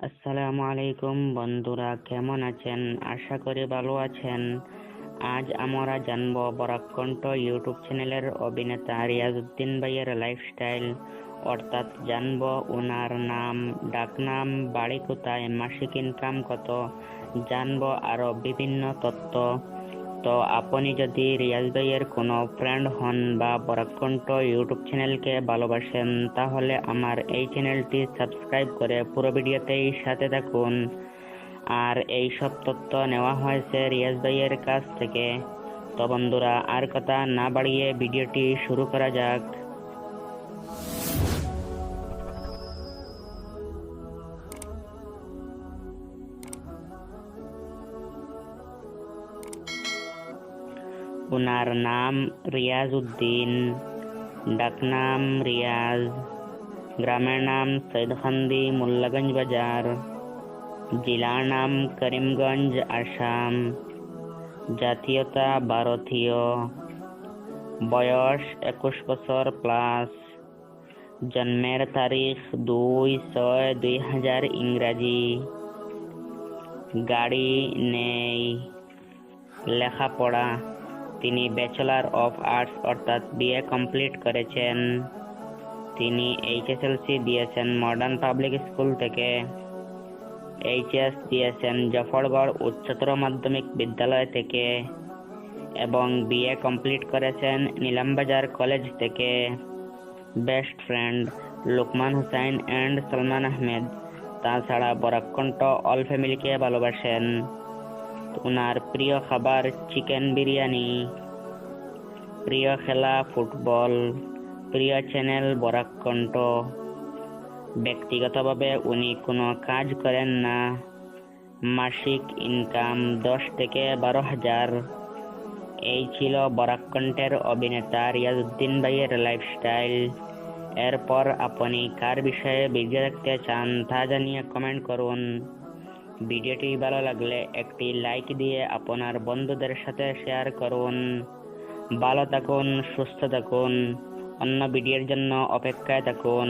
আসসালামু আলাইকুম বন্ধুরা, কেমন আছেন? আশা করি ভালো আছেন। আজ আমরা জানব বরাকণ্ঠ ইউটিউব চ্যানেলের অভিনেতা রিয়াজউদ্দিন ভাইয়ের লাইফস্টাইল অর্থাৎ জানব ওনার নাম, ডাকনাম, বাড়ি কোথায়, মাসিক ইনকাম কত। জানব আরও বিভিন্ন তথ্য। তো আপনি যদি রিয়াজ ভাইয়ের কোনো ফ্রেন্ড হন বা বরাকণ্ঠ ইউটিউব চ্যানেলকে ভালোবাসেন, তাহলে আমার এই চ্যানেলটি সাবস্ক্রাইব করে পুরো ভিডিওতেই সাথে থাকুন। আর এই সব তথ্য নেওয়া হয়েছে রিয়াজ ভাইয়ের কাছ থেকে। তো বন্ধুরা, আর কথা না বাড়িয়ে ভিডিওটি শুরু করা যাক। ওনার নাম রিয়াজ উদ্দিন ডাকনাম রিয়াজ, গ্রামের নাম সৈদখান্দি মোল্লাগঞ্জ বাজার, জেলার নাম করিমগঞ্জ, আসাম, জাতীয়তা ভারতীয়, বয়স একুশ বছর প্লাস জন্মের তারিখ দুই ছয় দুই হাজার ইংরাজি, গাড়ি নেই, লেখাপড়া তিনি ব্যাচেলার অফ আর্টস অর্থাৎ বিএ কমপ্লিট করেছেন। তিনি এইচএসএলসি দিয়েছেন মডার্ন পাবলিক স্কুল থেকে। এইচএস দিয়েছেন জফরগড় উচ্চতর মাধ্যমিক বিদ্যালয় থেকে এবং বিএ কমপ্লিট করেছেন নিলামবাজার কলেজ থেকে। Best friend Lukman Hussain and Salman Ahmed তাছাড়া বরাকণ্ঠ অল ফ্যামিলিকে ভালোবাসেন। ওনার প্রিয় খাবার চিকেন বিরিয়ানি প্রিয় খেলা ফুটবল প্রিয় চ্যানেল বরাকণ্ঠ ব্যক্তিগতভাবে উনি কোনো কাজ করেন না। মাসিক ইনকাম দশ থেকে বারো হাজার এই ছিল বরাকণ্ঠের অভিনেতা রিয়াজউদ্দিন ভাইয়ের লাইফস্টাইল এরপর আপনি কার বিষয়ে ভিডিও দেখতে চান তা জানিয়ে কমেন্ট করুন। ভিডিওটি ভালো লাগলে একটি লাইক দিয়ে আপনার বন্ধুদের সাথে শেয়ার করুন। ভালো থাকুন, সুস্থ থাকুন। অন্য ভিডিওর জন্য অপেক্ষায় থাকুন।